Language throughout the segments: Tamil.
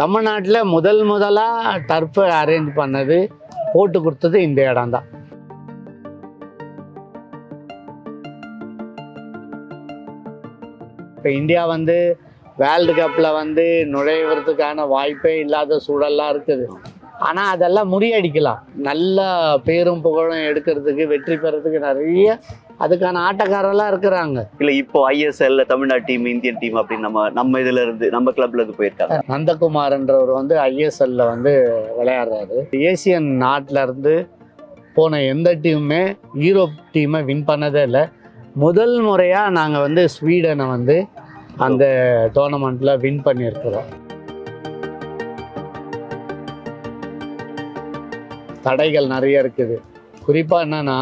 தமிழ்நாட்டில் முதல் முதலாக டர்ஃபு அரேஞ்ச் பண்ணது போட்டு கொடுத்தது இந்த இடம் தான் இப்போ இந்தியா வந்து வேர்ல்டு கப்பில் வந்து நுழைவதற்கான வாய்ப்பே இல்லாத சூழல்லாம் இருக்குது. ஆனால் அதெல்லாம் முறியடிக்கலாம். நல்ல பேரும் புகழும் எடுக்கிறதுக்கு வெற்றி பெறதுக்கு நிறைய அதுக்கான ஆட்டக்காரெல்லாம் இருக்கிறாங்க. இல்ல இப்போ ஐஎஸ்எல்ல தமிழ்நாடு டீம் இந்தியன் டீம் அப்படின்னு நம்ம நம்ம இதுல இருந்து நம்ம கிளப்ல இருந்து போயிருக்காங்க. நந்தகுமார்ன்றவர் வந்து ஐஎஸ்எல்ல வந்து விளையாடுறாரு. ஏசியன் நாட்டில் இருந்து போன எந்த டீமுமே யூரோப் டீமை வின் பண்ணதே இல்லை. முதல் முறையாக நாங்கள் வந்து ஸ்வீடனை வந்து அந்த டோர்னமெண்ட்டில் வின் பண்ணியிருக்கிறோம். தடைகள் நிறைய இருக்குது. குறிப்பாக என்னன்னா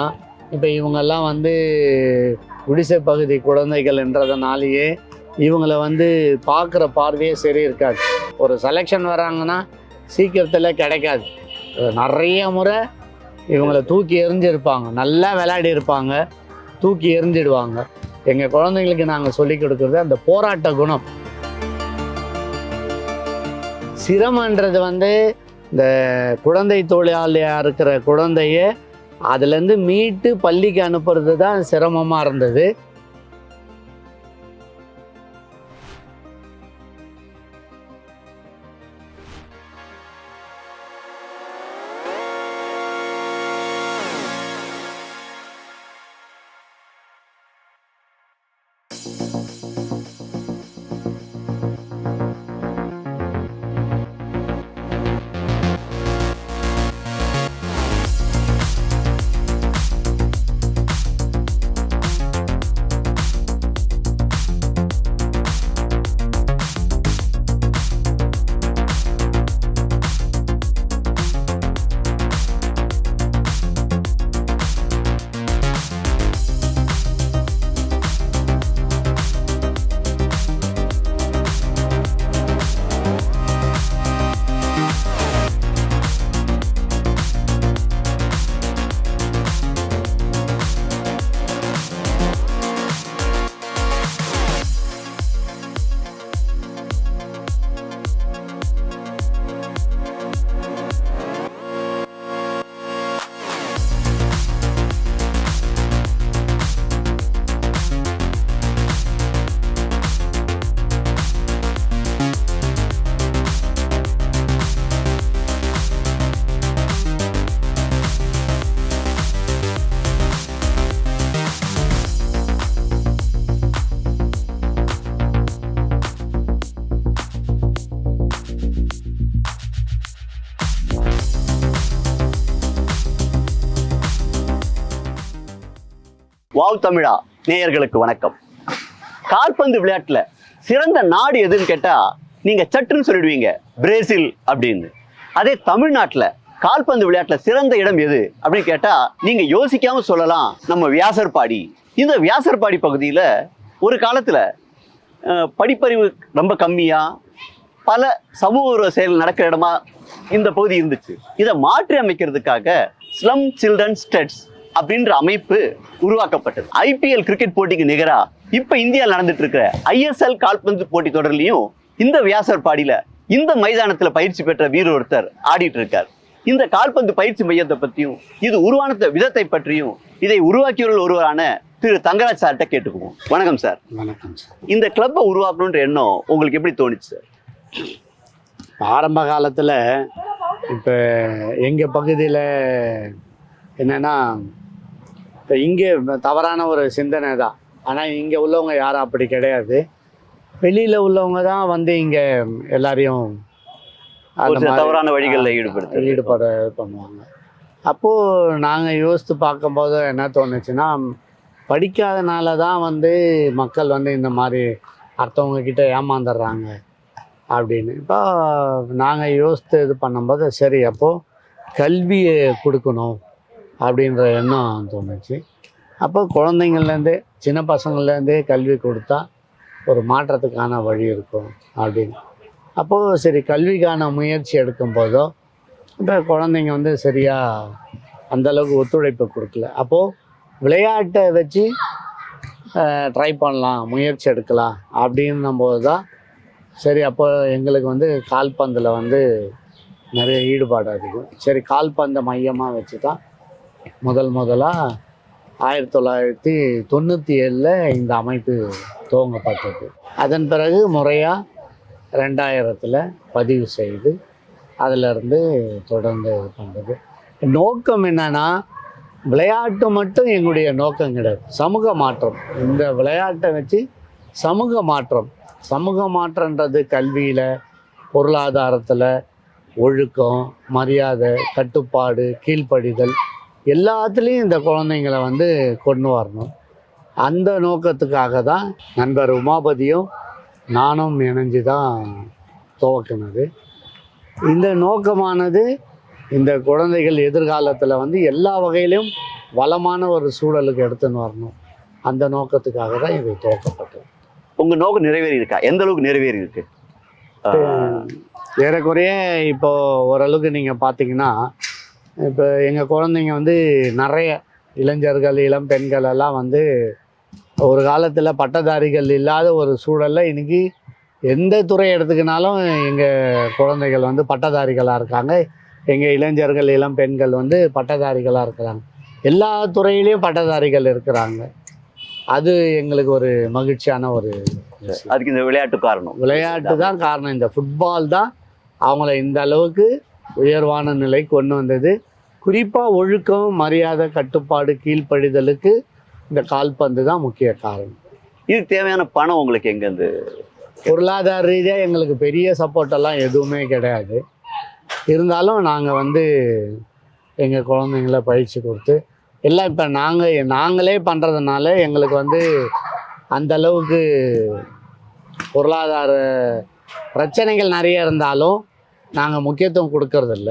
இப்போ இவங்கெல்லாம் வந்து குடிசை பகுதி குழந்தைகள் என்றதுனாலேயே இவங்கள வந்து பார்க்குற பார்வையே சரி இருக்காது. ஒரு செலெக்ஷன் வராங்கன்னா சீக்கிரத்தில் கிடைக்காது. நிறைய முறை இவங்களை தூக்கி எறிஞ்சிருப்பாங்க. நல்லா விளையாடி இருப்பாங்க. தூக்கி எறிஞ்சிடுவாங்க. எங்கள் குழந்தைங்களுக்கு நாங்கள் சொல்லிக் கொடுக்குறது அந்த போராட்ட குணம். சிரமன்றது வந்து இந்த குழந்தை தொழிலாளியாக இருக்கிற குழந்தைய அதுலேருந்து மீட்டு பள்ளிக்கு அனுப்புறது தான் சிரமமாக இருந்தது. வாவ் தமிழா நேயர்களுக்கு வணக்கம். கால்பந்து விளையாட்டுல சிறந்த நாடு எதுன்னு கேட்டா நீங்க சட்டுன்னு சொல்லிடுவீங்க பிரேசில் அப்படின்னு. அதே தமிழ்நாட்டுல கால்பந்து விளையாட்டுல சிறந்த இடம் எது அப்படின்னு கேட்டா நீங்க யோசிக்காம சொல்லலாம் நம்ம வியாசர்பாடி. இந்த வியாசர்பாடி பகுதியில ஒரு காலத்துல படிப்பறிவு ரொம்ப கம்மியா பல சமூக செயல் நடக்கிற இடமா இந்த பகுதி இருந்துச்சு. இதை மாற்றி அமைக்கிறதுக்காக ஸ்லம் சில்ட்ரன் ஸ்டெட்ஸ் அப்படின்ற அமைப்பு உருவாக்கப்பட்டது. ஐபிஎல் கிரிக்கெட் போட்டிக்கு நிகரா இப்ப இந்தியாவில் நடந்துட்டு இருக்கிற ஐஎஸ்எல் கால்பந்து போட்டி தொடர்லயும் இந்த வியாசர்பாடியில இந்த மைதானத்துல பயிற்சி பெற்ற வீரர் ஒருத்தர் ஆடிட்டு இருக்கார். இந்த கால்பந்து பயிற்சி மையத்தை பற்றியும் இது உருவான விதத்தை பற்றியும் இதை உருவாக்கியவர்கள் ஒருவரான திரு தங்கராஜ் சார்கிட்ட கேட்டுக்குவோம். வணக்கம் சார். வணக்கம் சார். இந்த கிளப்பை உருவாக்கணுன்ற எண்ணம் உங்களுக்கு எப்படி தோணுச்சு சார்? ஆரம்ப காலத்தில் இப்போ எங்கள் பகுதியில் என்னென்னா இப்போ இங்கே தவறான ஒரு சிந்தனை தான். ஆனால் இங்கே உள்ளவங்க யாரும் அப்படி கிடையாது. வெளியில் உள்ளவங்க தான் வந்து இங்கே எல்லாரையும் தவறான வழிகளில் ஈடுபடுத்து ஈடுபட பண்ணுவாங்க. அப்போது நாங்கள் யோசித்து பார்க்கும்போது என்ன தோணுச்சுன்னா படிக்காதனால தான் வந்து மக்கள் வந்து இந்த மாதிரி அடுத்தவங்க கிட்ட ஏமாந்துடுறாங்க அப்படின்னு. இப்போ நாங்கள் யோசித்து இது பண்ணும்போது சரி அப்போது கல்வியை கொடுக்கணும். அப்படின்ற எண்ணம் தோணுச்சு. அப்போ குழந்தைங்கள்லேருந்தே சின்ன பசங்கள்லேருந்தே கல்வி கொடுத்தா ஒரு மாற்றத்துக்கான வழி இருக்கும் அப்படின்னு. அப்போது சரி கல்விக்கான முயற்சி எடுக்கும்போதோ இப்போ குழந்தைங்க வந்து சரியாக அந்தளவுக்கு ஒத்துழைப்பு கொடுக்கல. அப்போது விளையாட்டை வச்சு ட்ரை பண்ணலாம் முயற்சி எடுக்கலாம் அப்படின்னும் போது தான் சரி அப்போ எங்களுக்கு வந்து கால்பந்தில் வந்து நிறைய ஈடுபாடு அதிகம். சரி கால்பந்தை மையமாக வச்சு தான் முதல் முதலாக ஆயிரத்தி தொள்ளாயிரத்தி தொண்ணூற்றி ஏழில் இந்த அமைப்பு துவங்கப்பட்டது. அதன் பிறகு முறையாக ரெண்டாயிரத்தில் பதிவு செய்து அதிலிருந்து தொடர்ந்து பண்ணுறது நோக்கம் என்னன்னா விளையாட்டு மட்டும் எங்களுடைய நோக்கம் கிடையாது. சமூக மாற்றம். இந்த விளையாட்டை வச்சு சமூக மாற்றம். சமூக மாற்றன்றது கல்வியில் பொருளாதாரத்தில் ஒழுக்கம் மரியாதை கட்டுப்பாடு கீழ்ப்படிதல் எல்லாத்துலேயும் இந்த குழந்தைங்களை வந்து கொண்டு வரணும். அந்த நோக்கத்துக்காக தான் நண்பர் உமாபதியும் நானும் இணைஞ்சு தான் துவக்கினது. இந்த நோக்கமானது இந்த குழந்தைகள் எதிர்காலத்தில் வந்து எல்லா வகையிலும் வளமான ஒரு சூழலுக்கு எடுத்துன்னு வரணும். அந்த நோக்கத்துக்காக தான் இது துவக்கப்பட்டது. உங்க நோக்கம் நிறைவேறி இருக்கா எந்த அளவுக்கு நிறைவேறி இருக்கு ஏறக்குறைய இப்போ ஓரளவுக்கு நீங்கள் பார்த்தீங்கன்னா இப்போ எங்கள் குழந்தைங்க வந்து நிறைய இளைஞர்கள் இளம் பெண்கள் எல்லாம் வந்து ஒரு காலத்தில் பட்டதாரிகள் இல்லாத ஒரு சூழலில் இன்னைக்கு எந்த துறை எடுத்துக்கினாலும் எங்கள் குழந்தைகள் வந்து பட்டதாரிகளாக இருக்காங்க. எங்கள் இளைஞர்கள் இளம் பெண்கள் வந்து பட்டதாரிகளாக இருக்கிறாங்க. எல்லா துறையிலையும் பட்டதாரிகள் இருக்கிறாங்க. அது எங்களுக்கு ஒரு மகிழ்ச்சியான ஒரு. அதுக்கு இந்த விளையாட்டு காரணம். விளையாட்டு தான் காரணம். இந்த ஃபுட்பால் தான் அவங்கள இந்த அளவுக்கு உயர்வான நிலை கொண்டு வந்தது. குறிப்பாக ஒழுக்கம் மரியாதை கட்டுப்பாடு கீழ்ப்படிதலுக்கு இந்த கால்பந்து தான் முக்கிய காரணம். இதுக்கு தேவையான பணம் உங்களுக்கு எங்க இருந்து? பொருளாதார ரீதியாக எங்களுக்கு பெரிய சப்போர்ட் எல்லாம் எதுவுமே கிடையாது. இருந்தாலும் நாங்கள் வந்து எங்கள் குழந்தைங்கள பயிற்சி கொடுத்து எல்லாம் இப்போ நாங்கள் நாங்களே பண்ணுறதுனால எங்களுக்கு வந்து அந்த அளவுக்கு பொருளாதார பிரச்சனைகள் நிறைய இருந்தாலும் நாங்கள் முக்கியத்துவம் கொடுக்கறதில்ல.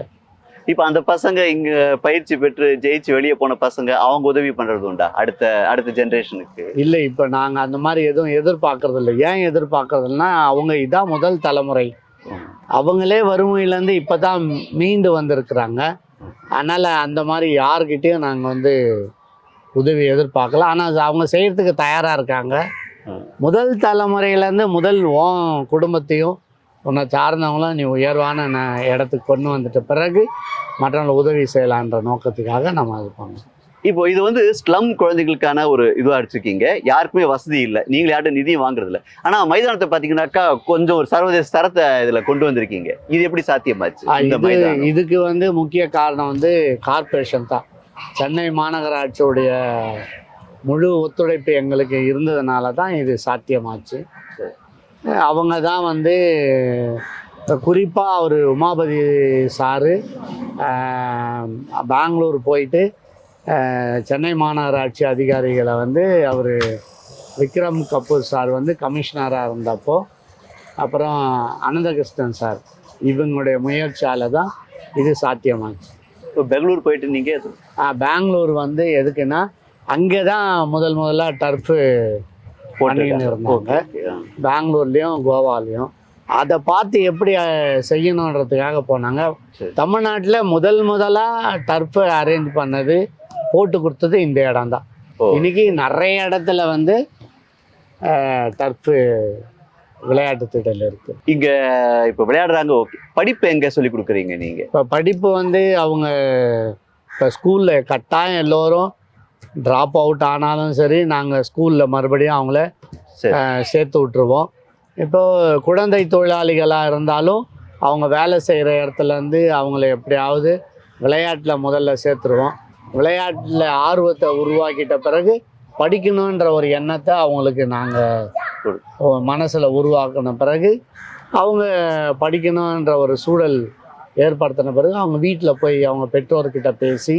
இப்ப அந்த பசங்க இங்க பயிற்சி பெற்று ஜெயிச்சு வெளியே போன பசங்க அவங்க உதவி பண்றது உண்டா? அடுத்த அடுத்த ஜெனரேஷனுக்கு இல்லை இப்போ நாங்கள் அந்த மாதிரி எதுவும் எதிர்பார்க்கறதில்ல. ஏன் எதிர்பார்க்கறதில்லனா அவங்க இதான் முதல் தலைமுறை. அவங்களே வறுமையிலேருந்து இப்போ தான் மீண்டு வந்திருக்கிறாங்க. அதனால் அந்த மாதிரி யார்கிட்டயும் நாங்கள் வந்து உதவி எதிர்பார்க்கல. ஆனால் அவங்க செய்கிறதுக்கு தயாராக இருக்காங்க. முதல் தலைமுறையிலேருந்து முதல் உன் குடும்பத்தையும் உன்னை சார்ந்தவங்களும் நீ உயர்வான ந- இடத்துக்கு கொண்டு வந்துட்ட பிறகு மற்றவங்களுக்கு உதவி செய்யலான்ற நோக்கத்துக்காக நம்ம அது பண்ணோம். இப்போ இது வந்து ஸ்லம் குழந்தைகளுக்கான ஒரு இதுவா அடிச்சிருக்கீங்க யாருக்குமே வசதி இல்லை. நீங்க யார்ட்ட நிதியும் வாங்குறது இல்ல ஆனா மைதானத்தை பாத்தீங்கன்னாக்கா கொஞ்சம் ஒரு சர்வதேச தரத்தை இதுல கொண்டு வந்திருக்கீங்க. இது எப்படி சாத்தியமாச்சு? இந்த இது மைதானம். இதுக்கு வந்து முக்கிய காரணம் வந்து கார்ப்பரேஷன் தான். சென்னை மாநகராட்சியுடைய முழு ஒத்துழைப்பு எங்களுக்கு இருந்ததுனால தான் இது சாத்தியமாச்சு. அவங்க தான் வந்து குறிப்பாக அவர் உமாபதி சாரு பெங்களூர் போயிட்டு சென்னை மாநகராட்சி அதிகாரிகளை வந்து அவர் விக்ரம் கபூர் சார் வந்து கமிஷனராக இருந்தப்போ அப்புறம் அனந்தகிருஷ்ணன் சார் இவங்களுடைய முயற்சியால் தான் இது சாத்தியமாச்சு. இப்போ பெங்களூர் போயிட்டு நீங்க ஆஹ், பெங்களூர் வந்து எதுக்குன்னா அங்கே தான் முதல் முதல்ல டர்ஃபு பண்ணின்னு இருந்தாங்க. பெங்களூர்லேயும் கோவாலையும். அதை பார்த்து எப்படி செய்யணுன்றதுக்காக போனாங்க. தமிழ்நாட்டில் முதல் முதலாக டர்ஃபு அரேஞ்ச் பண்ணது போட்டு கொடுத்தது இந்த இடம் தான். இன்னைக்கு நிறைய இடத்துல வந்து டர்ஃபு விளையாட்டு திடல் இருக்குது இங்க இப்போ விளையாடுறாங்க ஓகே படிப்பு எங்க சொல்லி கொடுக்குறீங்க நீங்க? இப்போ படிப்பு வந்து அவங்க இப்போ ஸ்கூலில் கட்டாயம் எல்லோரும் ட்ராப் அவுட் ஆனாலும் சரி நாங்கள் ஸ்கூலில் மறுபடியும் அவங்கள சேர்த்து விட்ருவோம் இப்போ குழந்தை தொழிலாளிகளாக இருந்தாலும் அவங்க வேலை செய்கிற இடத்துலேருந்து அவங்கள எப்படியாவது விளையாட்டில் முதல்ல சேர்த்துருவோம். விளையாட்டில் ஆர்வத்தை உருவாக்கிட்ட பிறகு படிக்கணுன்ற ஒரு எண்ணத்தை அவங்களுக்கு நாங்கள் மனசில் உருவாக்கின பிறகு அவங்க படிக்கணுன்ற ஒரு சூழல் ஏற்படுத்தின பிறகு அவங்க வீட்டில் போய் அவங்க பெற்றோர்கிட்ட பேசி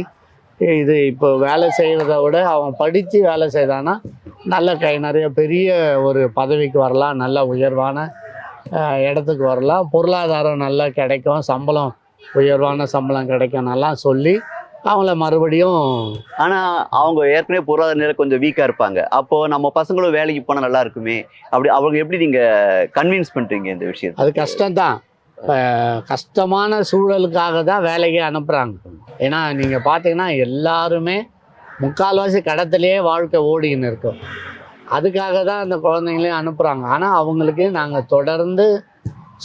இது இப்போ வேலை செய்கிறத விட அவன் படித்து வேலை செய்தானா நல்ல கை நிறைய பெரிய ஒரு பதவிக்கு வரலாம் நல்ல உயர்வான இடத்துக்கு வரலாம். பொருளாதாரம் நல்லா கிடைக்கும் சம்பளம் உயர்வான சம்பளம் கிடைக்கும் நல்லா சொல்லி அவங்கள மறுபடியும் ஆனா அவங்க ஏற்கனவே பொருளாதார நிலை கொஞ்சம் வீக்கா இருப்பாங்க. அப்போ நம்ம பசங்களும் வேலைக்கு போனா நல்லா இருக்குமே? அப்படி அவங்க எப்படி நீங்க கன்வின்ஸ் பண்றீங்க இந்த விஷயத்தை? அது கஷ்டம்தான். இப்போ கஷ்டமான சூழலுக்காக தான் வேலைக்கு அனுப்புகிறாங்க ஏன்னா நீங்கள் பார்த்தீங்கன்னா எல்லாருமே முக்கால்வாசி கடத்திலேயே வாழ்க்கை ஓடிக்கின்னு இருக்கும். அதுக்காக தான் அந்த குழந்தைங்களையும் அனுப்புகிறாங்க ஆனால் அவங்களுக்கு நாங்கள் தொடர்ந்து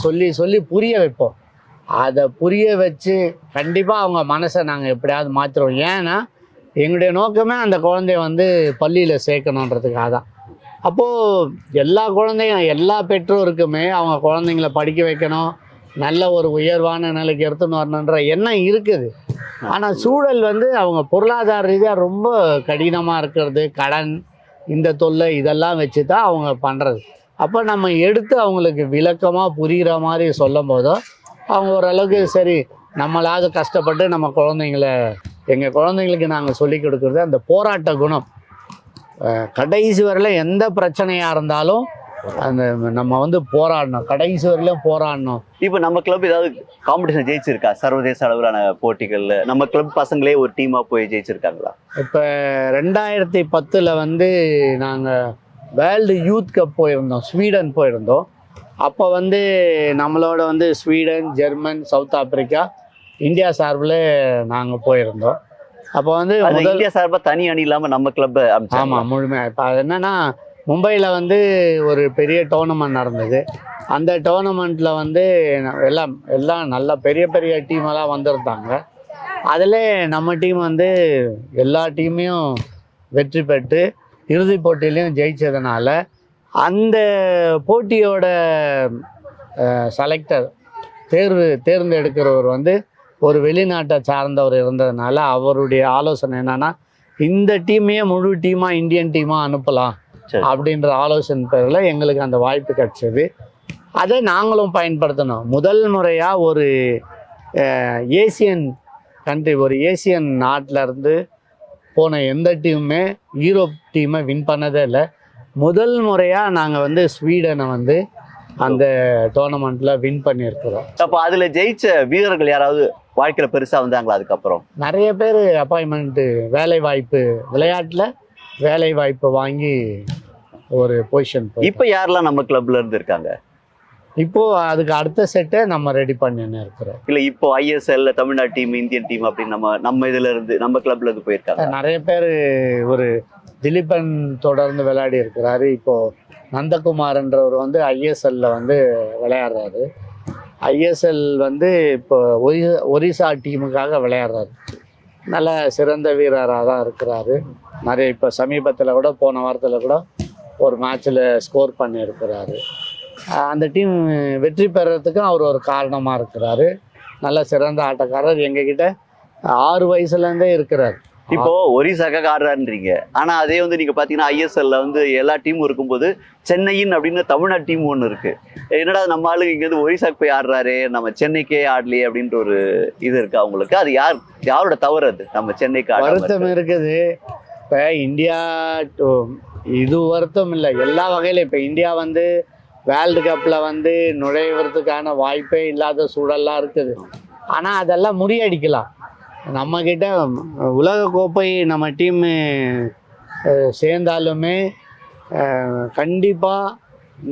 சொல்லி சொல்லி புரிய வைப்போம். அதை புரிய வச்சு கண்டிப்பாக அவங்க மனசை நாங்கள் எப்படியாவது மாற்றுறோம் ஏன்னா எங்களுடைய நோக்கமே அந்த குழந்தைய வந்து பள்ளியில் சேர்க்கணுன்றதுக்காக தான். அப்போது எல்லா குழந்தையும் எல்லா பெற்றோருக்குமே அவங்க குழந்தைங்கள படிக்க வைக்கணும். நல்ல ஒரு உயர்வான நிலைக்கு எடுத்துன்னு வரணுன்ற எண்ணம் இருக்குது. ஆனால் சூழல் வந்து அவங்க பொருளாதார ரீதியாக ரொம்ப கடினமாக இருக்கிறது கடன் இந்த தொல்லை இதெல்லாம் வச்சு தான் அவங்க பண்ணுறது அப்போ நம்ம எடுத்து அவங்களுக்கு விளக்கமாக புரிகிற மாதிரி சொல்லும் போதோ அவங்க ஓரளவுக்கு சரி நம்மளாவது கஷ்டப்பட்டு நம்ம குழந்தைங்கள எங்கள் குழந்தைங்களுக்கு நாங்கள் சொல்லி கொடுக்குறது அந்த போராட்ட குணம். கடைசி வரையில் எந்த பிரச்சனையாக இருந்தாலும் அந்த நம்ம வந்து போராடணும். கடைசி வரையிலும் போராடணும். இப்போ நம்ம கிளப் ஏதாவது காம்படிஷன் ஜெயிச்சிருக்கா? சர்வதேச அளவிலான போட்டிகள்ல நம்ம கிளப் பசங்களே ஒரு டீமா போய் ஜெயிச்சிருக்காங்களா? இப்போ ரெண்டாயிரத்தி பத்தில் வந்து நாங்கள் வேர்ல்டு யூத் கப் போயிருந்தோம். ஸ்வீடன் போயிருந்தோம். அப்போ வந்து நம்மளோட வந்து Sweden German South Africa India சார்பில் நாங்கள் போயிருந்தோம். அப்போ வந்து இந்தியா சார்பா தனி அணி இல்லாம நம்ம கிளப் ஆமாம் முழுமையாக இப்போ அது என்னன்னா மும்பையில் வந்து ஒரு பெரிய டோர்னமெண்ட் நடந்தது. அந்த டோர்னமெண்ட்டில் வந்து ந- எல்லாம் எல்லாம் நல்ல பெரிய பெரிய டீமெல்லாம் வந்திருந்தாங்க. அதில் நம்ம டீம் வந்து எல்லா டீமையும் வெற்றி பெற்று இறுதிப் போட்டியிலையும் ஜெயித்ததுனால அந்த போட்டியோட செலக்டர் தேர்வு தேர்ந்தெடுக்கிறவர் வந்து ஒரு வெளிநாட்டை சார்ந்தவர் இருந்ததுனால அவருடைய ஆலோசனை என்னன்னா இந்த டீமையே முழு டீமாக இந்தியன் டீமாக அனுப்பலாம். அப்படின்ற ஆலோசனை பேரில் எங்களுக்கு அந்த வாய்ப்பு கிடைச்சது. அதை நாங்களும் பயன்படுத்தணும். முதல் முறையாக ஒரு ஏசியன் கண்ட்ரி ஒரு ஏசியன் நாட்டில் இருந்து போன எந்த டீமுமே யூரோப் டீமை வின் பண்ணதே இல்லை. முதல் முறையாக நாங்கள் வந்து ஸ்வீடனை வந்து அந்த டோர்னமெண்ட்டில் வின் பண்ணியிருக்கிறோம். அப்ப அதுல ஜெயிச்ச வீரர்கள் யாராவது வாழ்க்கையில பெருசா வந்தாங்களா அதுக்கப்புறம்? நிறைய பேர் அப்பாயின்மெண்ட்டு வேலை வாய்ப்பு விளையாட்டில் வேலை வாய்ப்பு வாங்கி ஒரு பொசிஷன் இப்ப யாரெல்லாம் நம்ம கிளப்ல இருந்து இருக்காங்க? இப்போ அதுக்கு அடுத்த செட்டை நம்ம ரெடி பண்ணின்னு இருக்கிறோம். இல்ல இப்போ ஐஎஸ்எல்ல தமிழ்நாடு டீம் இந்தியன் டீம் அப்படின்னு நம்ம நம்ம இதுல இருந்து நம்ம கிளப்ல இருந்து போயிருக்காங்க. நிறைய பேர் ஒரு திலீபன் தொடர்ந்து விளையாடி இருக்கிறாரு. இப்போ நந்தகுமார்ன்றவர் வந்து ஐஎஸ்எல்ல வந்து விளையாடுறாரு. ஐஎஸ்எல் வந்து இப்போ ஒரி ஒரிசா டீமுக்காக விளையாடுறாரு. நல்ல சிறந்த வீரராக தான் இருக்கிறாரு. நிறைய இப்போ சமீபத்தில் கூட போன வாரத்தில் கூட ஒரு மேட்ச்சில் ஸ்கோர் பண்ணியிருக்கிறாரு. அந்த டீம் வெற்றி பெறறதுக்கும் அவர் ஒரு காரணமாக இருக்கிறாரு. நல்ல சிறந்த ஆட்டக்காரர் எங்ககிட்ட ஆறு வயசுலேருந்தே இருக்கிறார். இப்போ ஒரிசாக்காக ஆடுறாருன்றீங்க ஆனா அதே வந்து நீங்க பாத்தீங்கன்னா ஐஎஸ்எல்ல வந்து எல்லா டீமும் இருக்கும்போது சென்னையின் அப்படின்னு தமிழ்நாடு டீம் ஒன்று இருக்கு. என்னடா நம்ம ஆளுங்க இங்க வந்து ஒரிசாக்கு போய் ஆடுறாரு நம்ம சென்னைக்கே ஆடலையே அப்படின்ற ஒரு இது இருக்கு அவங்களுக்கு அது யார் யாரோட தவறு அது? நம்ம சென்னைக்கு வருத்தம் இருக்குது. இப்போ இந்தியா to- இது வருத்தம் இல்லை. எல்லா வகையிலும் இப்போ இந்தியா வந்து வேர்ல்டு கப்பில் வந்து நுழைவதுக்கான வாய்ப்பே இல்லாத சூழல்லாம் இருக்குது. ஆனால் அதெல்லாம் முறியடிக்கலாம். நம்மக்கிட்ட உலகக்கோப்பை நம்ம டீமு சேர்ந்தாலுமே கண்டிப்பாக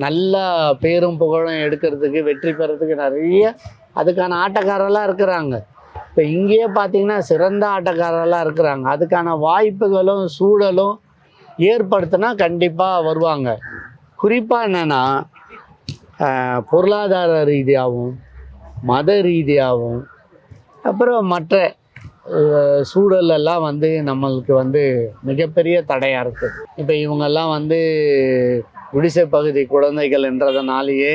நல்ல பேரும் புகழும் எடுக்கிறதுக்கு வெற்றி பெறதுக்கு நிறைய அதுக்கான ஆட்டக்காரெல்லாம் இருக்கிறாங்க. இப்போ இங்கேயே பார்த்தீங்கன்னா சிறந்த ஆட்டக்காரரெல்லாம் இருக்கிறாங்க. அதுக்கான வாய்ப்புகளும் சூழலும் ஏற்படுத்தினா கண்டிப்பாக வருவாங்க. குறிப்பாக என்னென்னா பொருளாதார ரீதியாகவும் மத ரீதியாகவும் அப்புறம் மற்ற சூழலெல்லாம் வந்து நம்மளுக்கு வந்து மிகப்பெரிய தடையாக இருக்குது இப்போ இவங்கெல்லாம் வந்து குடிசை பகுதி குழந்தைகள் என்றதுனாலேயே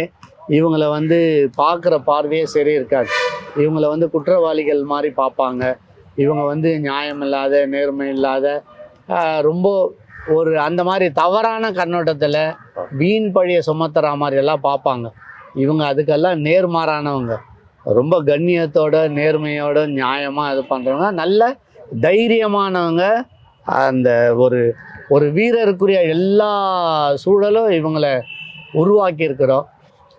இவங்கள வந்து பார்க்குற பார்வையே சரி இருக்காது இவங்களை வந்து குற்றவாளிகள் மாதிரி பார்ப்பாங்க. இவங்க வந்து நியாயம் இல்லாத நேர்மை இல்லாத ரொம்ப ஒரு அந்த மாதிரி தவறான கண்ணோட்டத்தில் வீண் பழியை சுமத்துற மாதிரி எல்லாம் பார்ப்பாங்க. இவங்க அதுக்கெல்லாம் நேர்மாறானவங்க. ரொம்ப கண்ணியத்தோட நேர்மையோட நியாயமாக இது பண்ணுறவங்க நல்ல தைரியமானவங்க. அந்த ஒரு ஒரு வீரருக்குரிய எல்லா சூழலும் இவங்களை உருவாக்கியிருக்கிறோம்.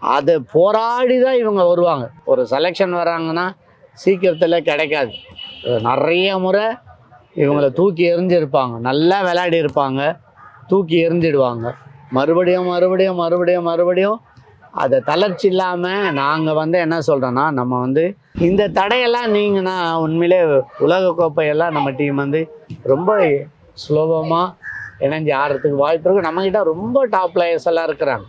அதை போராடி தான் இவங்க வருவாங்க. ஒரு செலெக்ஷன் வராங்கன்னா சீக்கிரத்தில் கிடைக்காது. நிறைய முறை இவங்களை தூக்கி எறிஞ்சிருப்பாங்க. நல்லா விளையாடி இருப்பாங்க. தூக்கி எறிஞ்சிடுவாங்க. மறுபடியும் மறுபடியும் மறுபடியும் மறுபடியும் அதை தளர்ச்சி இல்லாமல் நாங்கள் வந்து என்ன சொல்கிறோன்னா நம்ம வந்து இந்த தடையெல்லாம் நீங்கன்னா உண்மையிலே உலகக்கோப்பையெல்லாம் நம்ம டீம் வந்து ரொம்ப சுலபமாக இணைஞ்சு ஆடுறதுக்கு வாய்ப்பு இருக்குது நம்மக்கிட்ட ரொம்ப டாப் பிளேயர்ஸ் எல்லாம் இருக்கிறாங்க.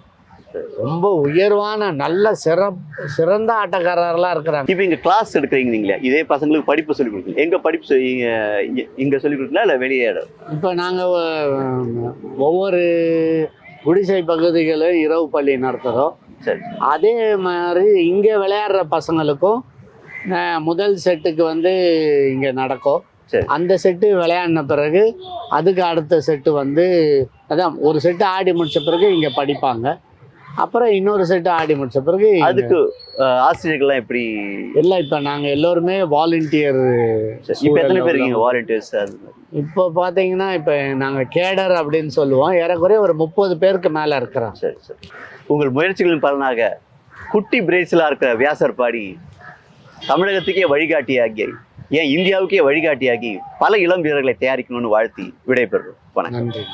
ரொம்ப உயர்வான நல்ல சிறப் சிறந்த ஆட்டக்காரர்களாக இருக்கிறாங்க. இப்போ இங்க கிளாஸ் எடுக்கிறீங்க நீங்களே இதே பசங்களுக்கு படிப்பு சொல்லிக் கொடுக்கீங்க எங்க படிப்பு இங்க- இங்க- சொல்லிக் கொடுக்கலாம் இல்ல வெளியே இடம்? இப்போ நாங்கள் ஒவ்வொரு குடிசை பகுதிகளும் இரவு பள்ளி நடத்துகிறோம் சரி. அதே மாதிரி இங்கே விளையாடுற பசங்களுக்கும் முதல் செட்டுக்கு வந்து இங்கே நடக்கும். சரி. அந்த செட்டு விளையாடின பிறகு அதுக்கு அடுத்த செட்டு வந்து அதான் ஒரு செட்டு ஆடி முடிச்ச பிறகு இங்கே படிப்பாங்க. அப்புறம் இன்னொரு செட்டு ஆடி முடிச்ச பிறகு அதுக்கு ஆசிரியர்கள்லாம் எப்படி? எல்லாம் இப்போ நாங்கள் எல்லோருமே வாலண்டியர் இப்போ எத்தனை பேர் இருக்கீங்க வாலண்டியர்ஸ் இப்போ பார்த்தீங்கன்னா இப்போ நாங்கள் கேடர் அப்படின்னு சொல்லுவோம். ஏறக்குறைய ஒரு முப்பது பேருக்கு மேலே இருக்கிறோம். சரி சரி. உங்கள் முயற்சிகளின் பலனாக குட்டி பிரேசிலா இருக்கிற வியாசர் பாடி தமிழகத்துக்கே வழிகாட்டியாகி ஏன் இந்தியாவுக்கே வழிகாட்டியாகி பல இளம் வீரர்களை தயாரிக்கணும்னு வாழ்த்தி விடைபெறுறோம் வணக்கம். நன்றி.